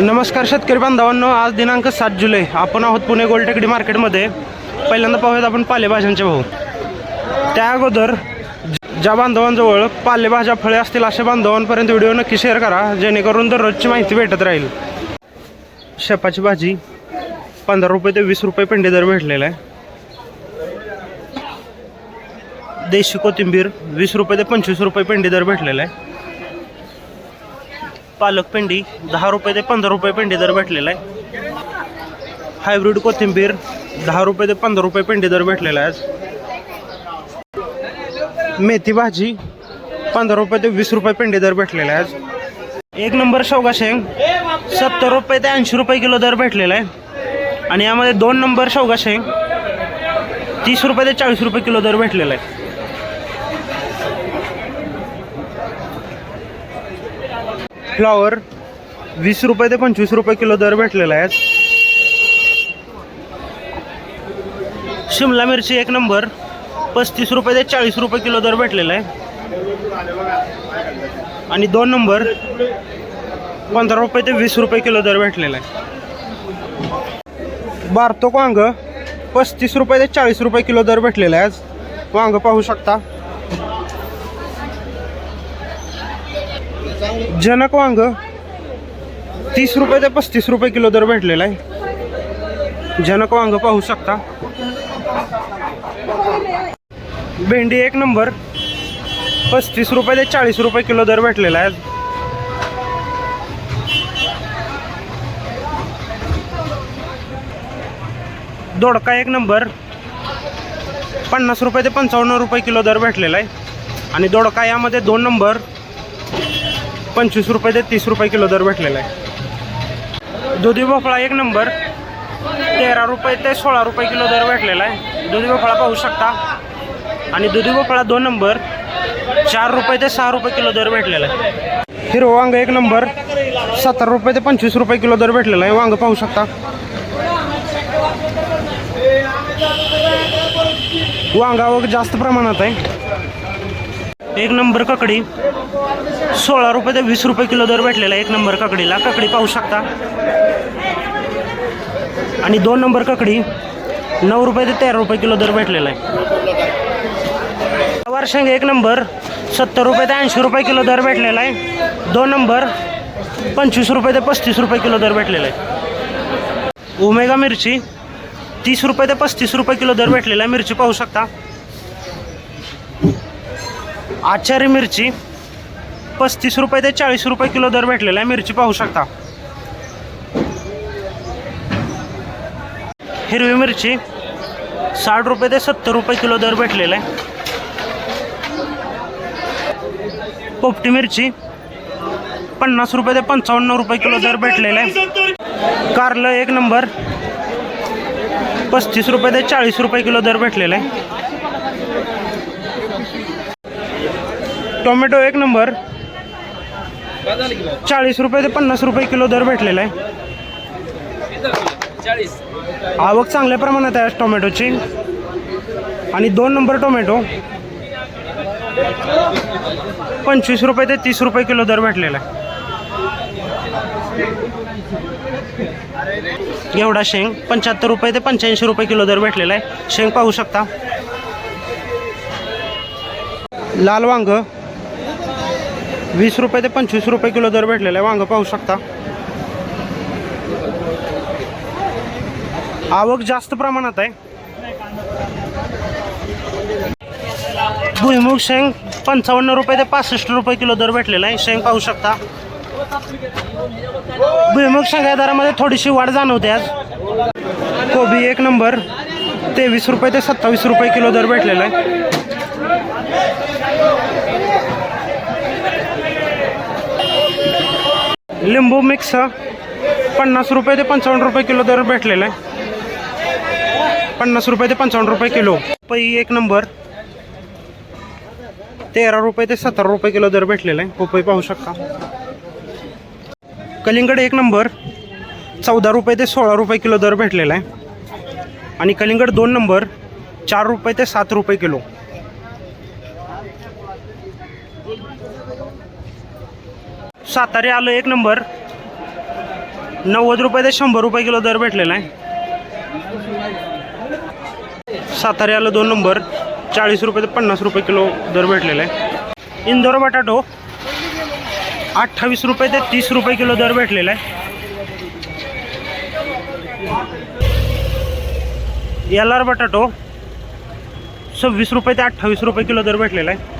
नमस्कार शेतकरी बांधवांनो आज दिनांक सात जुलै. आपण आहोत पुणे गोलटेकडी मार्केटमध्ये पहिल्यांदा पाहूयात आपण पालेभाज्यांचे भाऊ त्या अगोदर ज्या बांधवांजवळ पालेभाज्या फळे असतील अशा बांधवांपर्यंत व्हिडिओ नक्की शेअर करा जेणेकरून दररोजची माहिती भेटत राहील. शेपाची भाजी पंधरा रुपये ते वीस रुपये पेंडी दर भेटलेला आहे. देशी कोथिंबीर वीस रुपये ते पंचवीस रुपये पेंडी दर भेटलेला आहे. पालक पेंडी दहा रुपये ते पंधरा रुपये पेंडी दर भेटलेला आहे. हायब्रिड कोथिंबीर दहा रुपये ते पंधरा रुपये पेंडी दर भेटलेला आहे आज. मेथी भाजी पंधरा रुपये ते वीस रुपये पेंडी दर भेटलेला आहे आज. एक नंबर शेवगा शेंग सत्तर रुपये ते ऐंशी रुपये किलो दर भेटलेला आहे. आणि यामध्ये दोन नंबर शेवगा शेंग तीस रुपये ते चाळीस रुपये किलो दर भेटलेला आहे. फ्लॉवर वीस रुपये ते पंचवीस रुपये किलो दर भेटलेला आहे. शिमला मिरची एक नंबर पस्तीस रुपये ते चाळीस रुपये किलो दर भेटलेला आहे. आणि दोन नंबर पंधरा रुपये ते वीस रुपये किलो दर भेटलेला आहे. बारतो वांग पस्तीस रुपये ते चाळीस रुपये किलो दर भेटलेला आहे आज. वांग पाहू शकता. जनक वांग. तीस रुपये ते पस्तीस रुपये किलो दर भेटलेला आहे. जनक वांग पाहू शकता. भेंडी एक नंबर. पस्तीस रुपये ते चाळीस रुपये किलो दर भेटलेला आहे. दोडका एक नंबर. पन्नास रुपये ते पंचावन्न रुपये किलो दर भेटलेला आहे. आणि दोडका यामध्ये दोन नंबर. पंचवीस रुपये ते तीस रुपये किलो दर भेटलेला आहे. दुधी भोपळा एक नंबर तेरा रुपये ते सोळा रुपये किलो दर भेटलेला आहे. दुधी भोपळा पाहू शकता. आणि दुधी भोपळा दोन नंबर चार रुपये ते सहा रुपये किलो दर भेटलेला आहे. हिरवं वांग एक नंबर सत्तर रुपये ते पंचवीस रुपये किलो दर भेटलेला आहे. वांग पाहू शकता. वांगा वग जास्त प्रमाणात आहे. एक नंबर ककडी. सोळा रुपये ते वीस रुपये किलो दर भेटलेला आहे एक नंबर ककडीला. ककडी पाहू शकता. आणि दोन नंबर ककडी नऊ रुपये ते तेरा रुपये किलो दर भेटलेला आहे. वारशेंग एक नंबर सत्तर रुपये ते ऐंशी रुपये किलो दर भेटलेला आहे. दोन नंबर पंचवीस रुपये ते पस्तीस रुपये किलो दर भेटलेला आहे. उमेगा मिरची तीस रुपये ते पस्तीस रुपये किलो दर भेटलेला आहे. मिरची पाहू शकता. आचारी मिरची पस्तीस रुपये ते चाळीस रुपये किलो दर भेटलेला आहे. मिरची पाहू शकता. हिरवी मिरची साठ रुपये ते सत्तर रुपये किलो दर भेटलेला आहे. पोपटी मिरची पन्नास रुपये ते पंचावन्न रुपये किलो दर भेटलेला आहे. कारलं एक नंबर पस्तीस रुपये ते चाळीस रुपये किलो दर भेटलेला आहे. टोमॅटो एक नंबर. चाळीस रुपये ते पन्नास रुपये किलो दर भेटलेला आहे. आवक चांगल्या प्रमाणात आहे टोमॅटोची. आणि दोन नंबर टोमॅटो. पंचवीस रुपये ते तीस रुपये किलो दर भेटलेला आहे. एवढा शेंग पंच्याहत्तर रुपये ते पंच्याऐंशी रुपये किलो दर भेटलेला आहे. शेंग पाहू शकता. लाल वांग. वीस रुपये ते पंचवीस रुपये किलो दर भेटलेला आहे. वांगं पाहू शकता. आवक जास्त प्रमाणात आहे. भुईमुग शेंग पंचावन्न रुपये ते पासष्ट रुपये किलो दर भेटलेला आहे. शेंग पाहू शकता. भुईमुग शेंगा दरामध्ये थोडीशी वाढ जाणवते आज. कोबी एक नंबर. तेवीस रुपये ते सत्तावीस रुपये किलो दर भेटलेला आहे. लिंबू मिक्स पन्नास रुपये ते पंचावन्न रुपये किलो दर भेटलेला आहे. पन्नास रुपये ते पंचावन्न रुपये किलो. पई एक नंबर. तेरा रुपये ते सतरा रुपये किलो दर भेटलेला आहे. पपई पाहू शकता. कलिंगड एक नंबर. चौदा रुपये ते सोळा रुपये किलो दर भेटलेला आहे. आणि कलिंगड दोन नंबर. चार रुपये ते सात रुपये किलो. सातारी आलं एक नंबर. नव्वद रुपये ते शंभर रुपये किलो दर भेटलेला आहे. सातारी आलं दोन नंबर. चाळीस रुपये ते पन्नास रुपये किलो दर भेटलेला आहे. इंदोर बटाटो अठ्ठावीस रुपये ते तीस रुपये किलो दर भेटलेला आहे. एल आर बटाटो सव्वीस रुपये ते अठ्ठावीस रुपये किलो दर भेटलेला आहे.